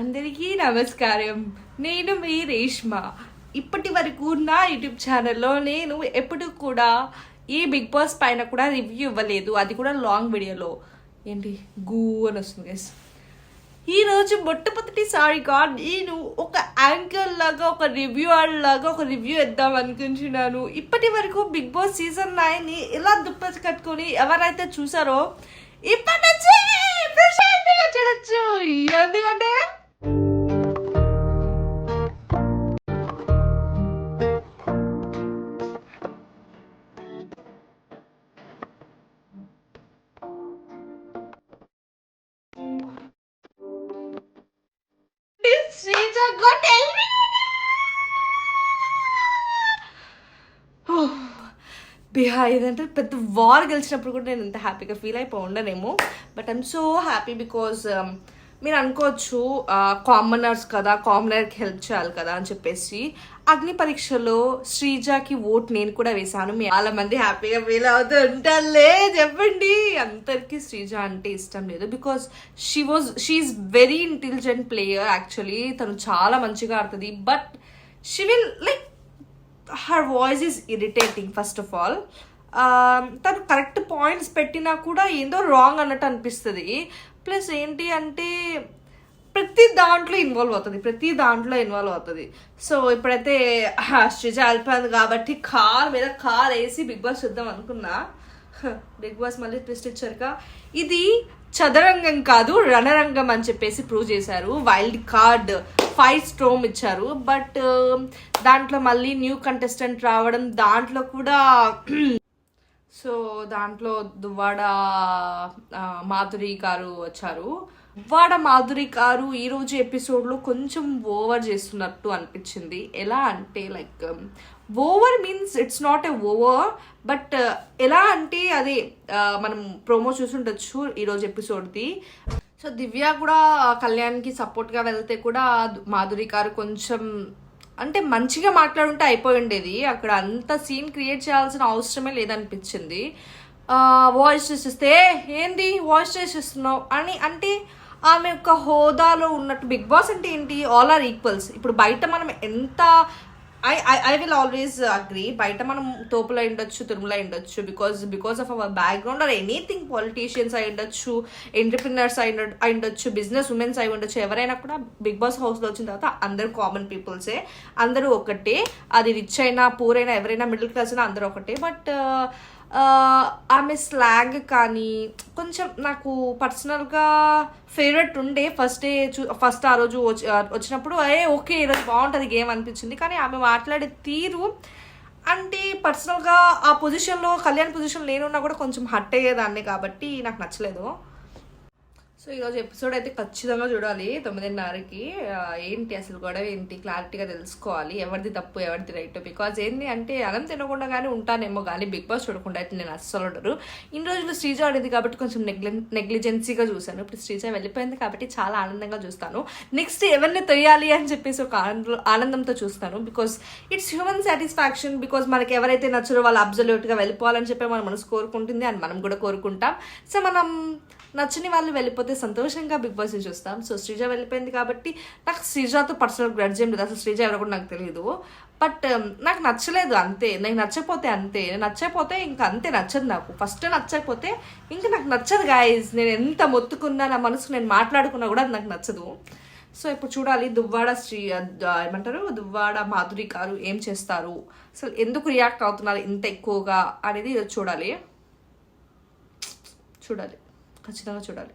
అందరికీ నమస్కారం. నేను మీ రేష్మ. ఇప్పటి వరకు నా యూట్యూబ్ ఛానల్లో నేను ఎప్పుడు కూడా ఈ బిగ్ బాస్ పైన కూడా రివ్యూ ఇవ్వలేదు. అది కూడా లాంగ్ వీడియోలో. ఏంటి? గూ అని వస్తుంది గైస్ ఈ మొట్టమొదటిసారిగా నేను ఒక యాంకర్ లాగా ఒక రివ్యూ లాగా ఒక రివ్యూ ఇద్దాం అనుకుంటున్నాను. ఇప్పటి వరకు బిగ్ బాస్ సీజన్ నైన్ని ఎలా దుప్పటి కట్టుకొని ఎవరైతే చూసారో ఇప్పటి నుంచి చూడొచ్చు ఎందుకంటే శ్రీజ బిహా ఇదంటే పెద్ద వార్ గెలిచినప్పుడు కూడా నేను ఇంత హ్యాపీగా ఫీల్ అయిపో ఉండనేమో. But I'm so happy because మీరు అనుకోవచ్చు కామనర్స్ కదా కామనర్కి హెల్ప్ చేయాలి కదా అని చెప్పేసి అగ్ని పరీక్షలో శ్రీజాకి ఓట్ నేను కూడా వేశాను. మీ చాలా మంది హ్యాపీగా ఫీల్ అవుతూ ఉంటారులే చెప్పండి. అందరికీ శ్రీజ అంటే ఇష్టం లేదు. Because she was she is very intelligent player actually తను చాలా మంచిగా ఆడుతుంది. But she will like her voice is irritating first of all తను కరెక్ట్ పాయింట్స్ పెట్టినా కూడా ఏందో రాంగ్ అన్నట్టు అనిపిస్తుంది. ప్లస్ ఏంటి అంటే ప్రతి దాంట్లో ఇన్వాల్వ్ అవుతుంది. ప్రతి దాంట్లో ఇన్వాల్వ్ అవుతుంది. సో ఇప్పుడైతే శ్రీజ వెళ్ళిపోయింది కాబట్టి కార్ మీద కార్ వేసి బిగ్ బాస్ చూద్దాం అనుకున్నా. బిగ్ బాస్ మళ్ళీ ట్విస్ట్ ఇచ్చారుక ఇది చదరంగం కాదు రణరంగం అని చెప్పేసి ప్రూవ్ చేశారు. వైల్డ్ కార్డ్ ఫైవ్ స్ట్రోమ్ ఇచ్చారు. బట్ um, దాంట్లో మళ్ళీ న్యూ కంటెస్టెంట్ రావడం దాంట్లో కూడా సో దాంట్లో దువ్వాడ మాధురి గారు వచ్చారు. దువ్వాడ మాధురి గారు ఈ రోజు ఎపిసోడ్లో కొంచెం ఓవర్ చేస్తున్నట్టు అనిపించింది. ఎలా అంటే like um, over means it's not a over but uh, ఎలా అంటే అదే uh, మనం ప్రోమో చూసుండొచ్చు ఈరోజు ఎపిసోడ్ది. సో దివ్య కూడా కళ్యాణ్కి సపోర్ట్గా వెళ్తే కూడా మాధురి గారు కొంచెం అంటే మంచిగా మాట్లాడుంటే అయిపోయి ఉండేది. అక్కడ అంత సీన్ క్రియేట్ చేయాల్సిన అవసరమే లేదనిపించింది. వాయిస్ చేసిస్తే ఏంది? వాయిస్ చేసిస్తున్నావు అని అంటే ఆమె యొక్క హోదాలో ఉన్నట్టు బిగ్ బాస్ అంటే ఏంటి? ఆల్ ఆర్ ఈక్వల్స్ ఇప్పుడు బయట మనం ఎంత I I will always agree బయట మనం తోపులో ఉండొచ్చు తిరుమల ఉండొచ్చు because because of our background or anything politicians అయి ఉండొచ్చు ఎంటర్ప్రినర్స్ అయి అయి ఉండొచ్చు బిజినెస్ ఉమెన్స్ అయి ఉండొచ్చు ఎవరైనా కూడా బిగ్ బాస్ హౌస్లో వచ్చిన తర్వాత అందరూ కామన్ పీపుల్సే అందరూ ఒకటే. అది రిచ్ అయినా పూర్ అయినా ఎవరైనా మిడిల్ క్లాస్ అయినా అందరూ ఒకటే. బట్ ఆమె స్లాగ్ కానీ కొంచెం నాకు పర్సనల్గా ఫేవరెట్ ఉండే ఫస్ట్ డే చూ ఫస్ట్ ఆ రోజు వచ్చి- వచ్చినప్పుడు ఏ ఓకే ఈరోజు బాగుంటుంది గేమ్ అనిపించింది. కానీ ఆమె మాట్లాడే తీరు అంటే పర్సనల్గా ఆ పొజిషన్లో కళ్యాణ్ పొజిషన్ లేనున్నా కూడా కొంచెం హట్ అయ్యేదాన్ని కాబట్టి నాకు నచ్చలేదు. సో ఈరోజు ఎపిసోడ్ అయితే ఖచ్చితంగా చూడాలి తొమ్మిదిన్నరకి. ఏంటి అసలు గొడవ ఏంటి? క్లారిటీగా తెలుసుకోవాలి. ఎవరిది తప్పు ఎవరిది రైట్ బికాజ్ ఏంటి అంటే అన్నం తినకుండా కానీ ఉంటానేమో కానీ బిగ్ బాస్ చూడకుండా అయితే నేను అస్సలు ఉండరు ఇన్ని రోజులు శ్రీజ ఆడింది కాబట్టి కొంచెం నెగ్లె నెగ్లిజెన్సీగా చూశాను. ఇప్పుడు శ్రీజ వెళ్ళిపోయింది కాబట్టి చాలా ఆనందంగా చూస్తాను. నెక్స్ట్ ఎవరిని తొయ్యాలి అని చెప్పేసి ఒక ఆనంద- ఆనందంతో చూస్తాను. Because it's human satisfaction because మనకి ఎవరైతే నచ్చరో వాళ్ళు అబ్జల్యూట్గా వెళ్ళిపోవాలని చెప్పి మన మనసు కోరుకుంటుంది అని మనం కూడా కోరుకుంటాం. సో మనం నచ్చని వాళ్ళు వెళ్ళిపోతే సంతోషంగా బిగ్ బాస్ని చూస్తాం సో శ్రీజ వెళ్ళిపోయింది కాబట్టి నాకు శ్రీజాతో పర్సనల్ గ్రడ్జ్ ఏం లేదు. అసలు శ్రీజ ఎవరో కూడా నాకు తెలియదు బట్ నాకు నచ్చలేదు అంతే. నాకు నచ్చకపోతే అంతే. నచ్చకపోతే ఇంకా అంతే నచ్చదు నాకు. ఫస్ట్ నచ్చకపోతే ఇంకా నాకు నచ్చదు గాయస్ నేను ఎంత మొత్తుకున్నా నా మనసు నేను మాట్లాడుకున్నా కూడా అది నాకు నచ్చదు. సో ఇప్పుడు చూడాలి దువ్వాడ శ్రీ ఏమంటారు? దువ్వాడ మాధురి గారు ఏం చేస్తారు? అసలు ఎందుకు రియాక్ట్ అవుతున్నారు ఇంత ఎక్కువగా అనేది చూడాలి. చూడాలి. ఖచ్చితంగా చూడాలి.